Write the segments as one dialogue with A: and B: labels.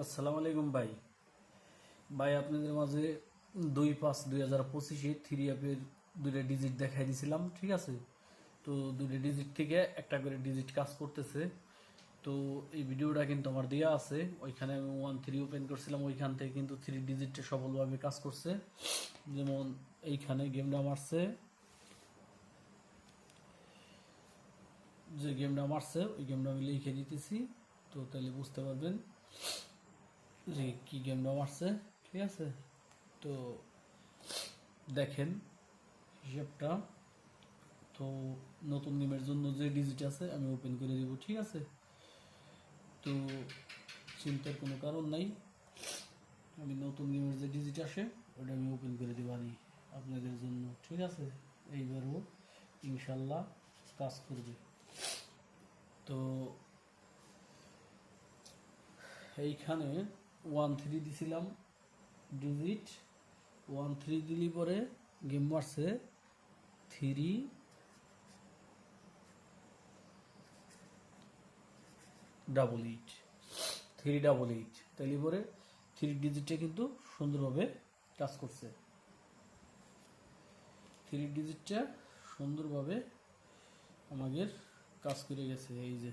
A: আসসালামু আলাইকুম ভাই। ভাই, আপনাদের মাঝে দুই পাঁচ দুই হাজার পঁচিশে থ্রি অ্যাপের দুইটা ডিজিট দেখাই দিয়েছিলাম ঠিক আছে? তো দুইটা ডিজিট থেকে একটা করে ডিজিট কাজ করতেছে। তো এই ভিডিওটা কিন্তু আমার দেওয়া আছে। ওইখানে আমি ওয়ান থ্রি ওপেন করছিলাম, ওইখান থেকে কিন্তু থ্রি ডিজিটটা সফলভাবে কাজ করছে। যেমন এইখানে গেমটা মারছে। যে গেমটা মারছে, ওই গেমটা আমি লিখে দিতেছি। তো তাহলে বুঝতে পারবেন। যে কি গেমটা মারছে ঠিক আছে? তো দেখেন হিসাবটা। তো নতুন গেমের জন্য যে ডিজিট আছে, আমি ওপেন করে দিব, ঠিক আছে? তো চিন্তার কোনো কারণ নাই। আমি নতুন গেমের যে ডিজিট আসে, ওটা আমি ওপেন করে দিবানি আপনাদের জন্য, ঠিক আছে? এইবারও ইনশাল্লাহ কাজ করবে। তো এইখানে ওয়ান থ্রি দিছিলাম ডিজিট ওয়ান থ্রি দিলি পরে গেম মারছে three double eight three double eight তাইলে পরে থ্রি ডিজিটটা কিন্তু সুন্দরভাবে কাজ করছে। থ্রি ডিজিটটা সুন্দরভাবে আমাদের কাজ করে গেছে, এই যে।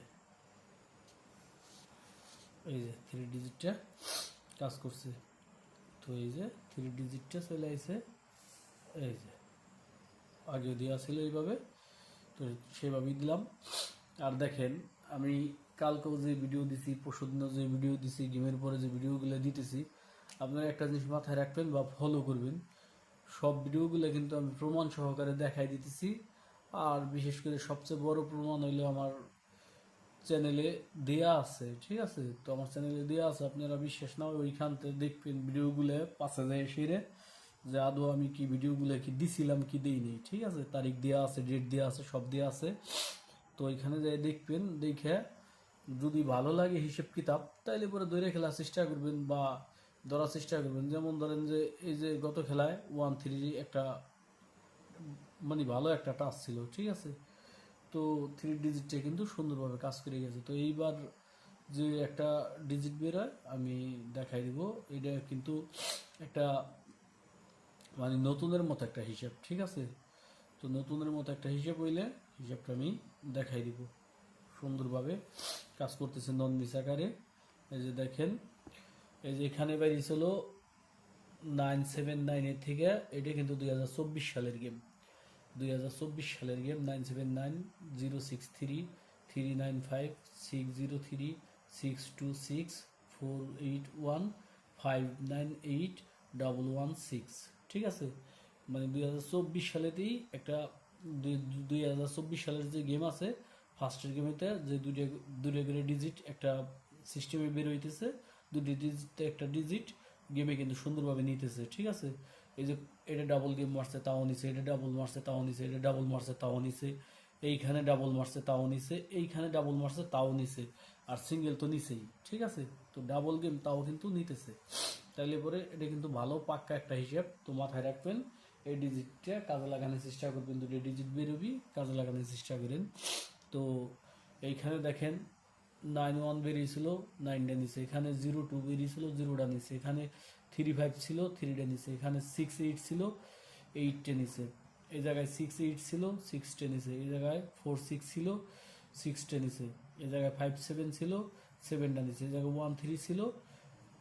A: এই যে থ্রি ডিজিটটা কাজ করছে। তো এই যে থ্রি ডিজিটটা চলে আইছে, এই যে। আগেও দেওয়া ছিল এইভাবে, তো সেভাবেই দিলাম। আর দেখেন, আমি কালকেও যে ভিডিও দিছি পরশুদিনও যে ভিডিও দিছি, গেমের পরে যে ভিডিওগুলো দিতেছি, আপনারা একটা জিনিস মাথায় রাখবেন বা ফলো করবেন। সব ভিডিওগুলো কিন্তু আমি প্রমাণ সহকারে দেখাই দিতেছি। আর বিশেষ করে সবচেয়ে বড় প্রমাণ হইল আমার চ্যানেলে দেয়া আছে, ঠিক আছে? তো আমার চ্যানেলে দেয়া আছে, আপনারা বিশ্বাস না ওইখান থেকে দেখবেন ভিডিওগুলো পাশে যায় সেরে যে আদৌ আমি কি ভিডিওগুলো কি দিছিলাম, কি দিইনি, ঠিক আছে? তারিখ দেওয়া আছে ডেট দেওয়া আছে, সব দেওয়া আছে। তো ওইখানে যাই দেখবেন, দেখে যদি ভালো লাগে হিসেব কিতাব, তাইলে পরে ধরে খেলার চেষ্টা করবেন বা ধরার চেষ্টা করবেন। যেমন ধরেন যে এই যে গত খেলায় ওয়ান থ্রি একটা মানে ভালো একটা টাচ ছিল, ঠিক আছে? তো থ্রি ডিজিটটা কিন্তু সুন্দরভাবে কাজ করে গেছে। তো এইবার যে একটা ডিজিট বেরোয় আমি দেখাই দিব। এটা কিন্তু একটা মানে নতুনের মতো একটা হিসাব, ঠিক আছে? তো নতুনের মতো একটা হিসাব হইলে হিসাবটা আমি দেখাই দিব। সুন্দরভাবে কাজ করতেছে নন মিস আকারে। এই যে দেখেন, এই যে এখানে বেরিয়েছিল নাইন সেভেন নাইনের থেকে, এটা কিন্তু দুই হাজার চব্বিশ সালের গেম দুই হাজার চব্বিশ সালের game nine seven nine zero six three three nine five six zero three six two six four eight one five nine eight double one six ঠিক আছে? মানে দুই হাজার চব্বিশ সালেতেই একটা দুই- হাজার চব্বিশ সালের যে গেম আছে, ফার্স্টের গেমেতে যে দুইটা দুইটা করে ডিজিট একটা সিস্টেমে বের হইতেছে দুটি ডিজিট একটা ডিজিট গেমে কিন্তু সুন্দরভাবে নিতেছে, ঠিক আছে? এই যে এটা ডাবল গেম মারছে, তাও নিছে, এটা ডাবল মারছে, তাও নিছে, এটা ডাবল মারছে, তাও নিছে, এইখানে ডাবল মারছে, তাও নিছে, এইখানে ডাবল মারছে, তাও নিছে, আর সিঙ্গেল তো নিছেই, ঠিক আছে? তো ডাবল গেম তাও কিন্তু নিতেছে। তাইলে পরে এটা কিন্তু ভালো পাক্কা একটা হিসাব, তো মাথায় রাখবেন, এই ডিজিটটা কাজে লাগানোর চেষ্টা করবেন, দুটো ডিজিট বেরোবি, কাজে লাগানোর চেষ্টা করেন। তো এইখানে দেখেন নাইন ওয়ান বেরিয়েছিল নাইনটা নিচে এখানে জিরো টু বেরিয়েছিল জিরোটা নিচে এখানে থ্রি ফাইভ ছিল থ্রিটা নিচে এখানে সিক্স এইট ছিল এইটটা নিচে এই জায়গায় সিক্স এইট ছিল সিক্সটা নিচে এই জায়গায় ফোর সিক্স ছিল সিক্সটা নিচে এই জায়গায় ফাইভ সেভেন ছিল সেভেনটা নিচে এই জায়গায় ওয়ান থ্রি ছিল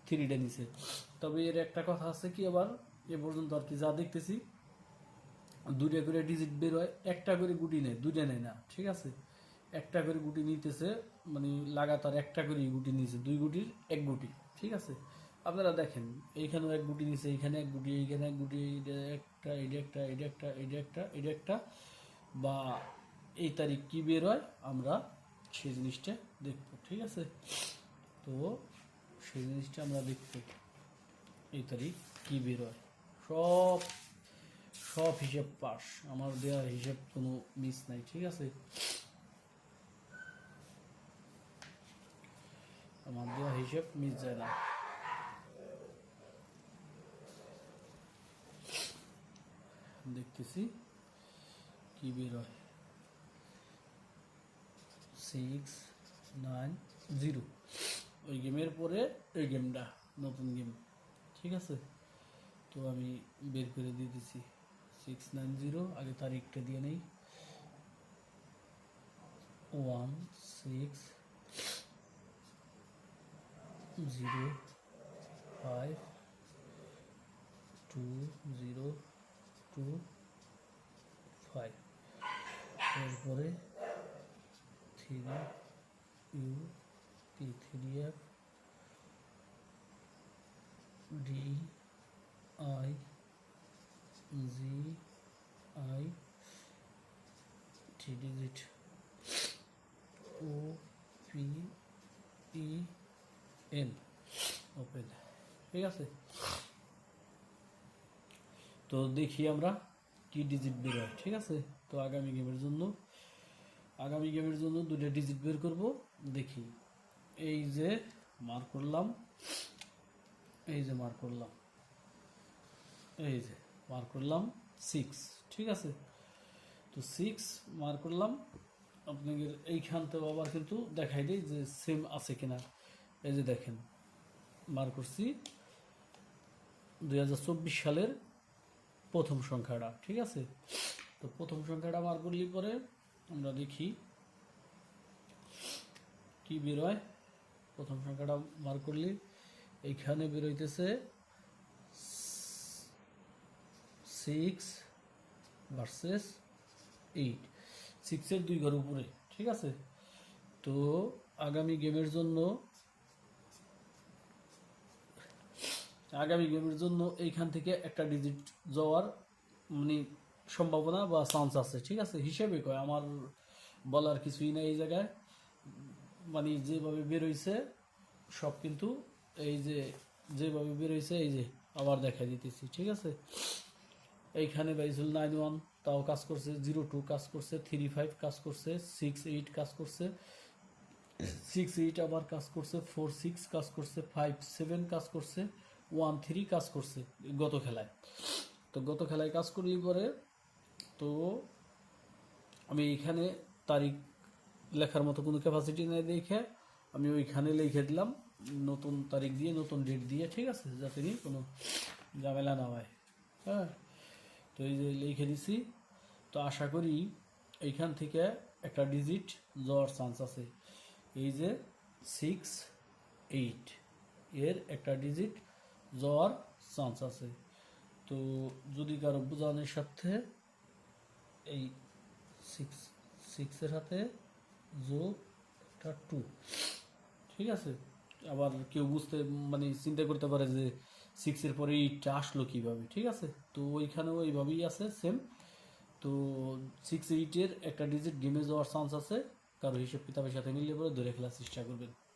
A: থ্রিটা নিচে তবে এর একটা কথা আছে কি আবার, এ পর্যন্ত আর কি যা দেখতেছি, দুইটা করে ডিজিট বের হয়, একটা করে গুটি নেয়, দুইটা নেয় না, ঠিক আছে? একটা করে গুটি নিতেছে মানে লাগাতার একটা করে গুটি নিছে, দুই গুটির এক গুটি, ঠিক আছে? আপনারা দেখেন, এইখানেও এক গুটি নিছে এইখানে এক গুটি, এইখানে এক গুটি একটা এটা একটা এটা একটা এটা একটা এটা একটা। বা এই তারিখ কী বের হয়, আমরা সেই জিনিসটা দেখব, ঠিক আছে? তো সেই জিনিসটা আমরা দেখব, এই তারিখ কী বের হয়। সব সব হিসেব পাস, আমার দেওয়া হিসেব কোনো মিস নাই, ঠিক আছে? আমার দেওয়া হিসেব মিস যায় না। দেখতেছি। কি বের হয়? সিক্স নাইন জিরো ওই গেমের পরে এই গেমটা, নতুন গেম। ঠিক আছে? তো আমি বের করে দিয়ে দিছি। সিক্স নাইন জিরো আগে তারিখটা দিয়ে নেই। One six zero five two zero two, five. এরপরে three U P three F, D, I, G, I, three digit. O, P, E, N. Open. ঠিক আছে? তো দেখি আমরা কি ডিজিট বের হয়, ঠিক আছে? তো আগামী গেমের জন্য, আগামী গেমের জন্য দুটো ডিজিট বের করব, দেখি। এই যে মার করলাম, এই যে মার করলাম, এই যে মার করলাম সিক্স ঠিক আছে? তো সিক্স মার করলাম আপনাদের এইখান থেকে আবার কিন্তু দেখাই দেয় যে সেম আছে কিনা। এই যে দেখেন মার করছি, দুই হাজার চব্বিশ সালের প্রথম সংখ্যাটা, ঠিক আছে? তো প্রথম সংখ্যাটা বার করলি পরে আমরা দেখি কি বেরোয়। প্রথম সংখ্যাটা বার করলি এইখানে বেরোইতেছে সিক্স ভার্সেস এইট সিক্সের দুই ঘর উপরে, ঠিক আছে? তো আগামী গেমের জন্য আগামী গেমের জন্য এইখান থেকে একটা ডিজিট যাওয়ার মানে সম্ভাবনা বা চান্স আছে, ঠিক আছে? হিসেবে কয়, আমার বলার কিছুই নাই এই জায়গায়। মানে যেভাবে বেরোইছে সব কিন্তু এই যে, যেভাবে বেরোইছে এই যে, আবার দেখা দিতেছি, ঠিক আছে? এইখানে বাইসুল নাইন ওয়ান তাও কাজ করছে জিরো টু কাজ করছে থ্রি ফাইভ কাজ করছে সিক্স এইট কাজ করছে সিক্স এইট আবার কাজ করছে ফোর সিক্স কাজ করছে ফাইভ সেভেন কাজ করছে ওয়ান থ্রি কাজ করছে গত খেলায়। তো গত খেলায় কাজ করলি পরে তো আমি এখানে তারিখ লেখার মতো কোনো ক্যাপাসিটি নেই দেখে আমি ওইখানে লিখে দিলাম, নতুন তারিখ দিয়ে, নতুন ডেট দিয়ে, ঠিক আছে? যাতে নিয়ে কোনো ঝামেলা না হয়। হ্যাঁ? তো এই যে লিখে দিছি। তো আশা করি এইখান থেকে একটা ডিজিট যাওয়ার চান্স আছে। এই যে সিক্স এইট এর একটা ডিজিট যাওয়ার চান্স আছে। তো যদি কারও বোঝানোর সাথে এই সিক্স সিক্সের যোগ একটা টু ঠিক আছে? আবার কেউ বুঝতে মানে চিন্তা করতে পারে যে সিক্সের পরে এইটটা আসলো কীভাবে, ঠিক আছে? তো ওইখানেও ওইভাবেই আছে সেম তো সিক্স এইটের একটা ডিজিট গেমে যাওয়ার চান্স আছে। কারও হিসেব কিতাবের সাথে মিলিয়ে পরে ধরে ফেলার চেষ্টা করবেন।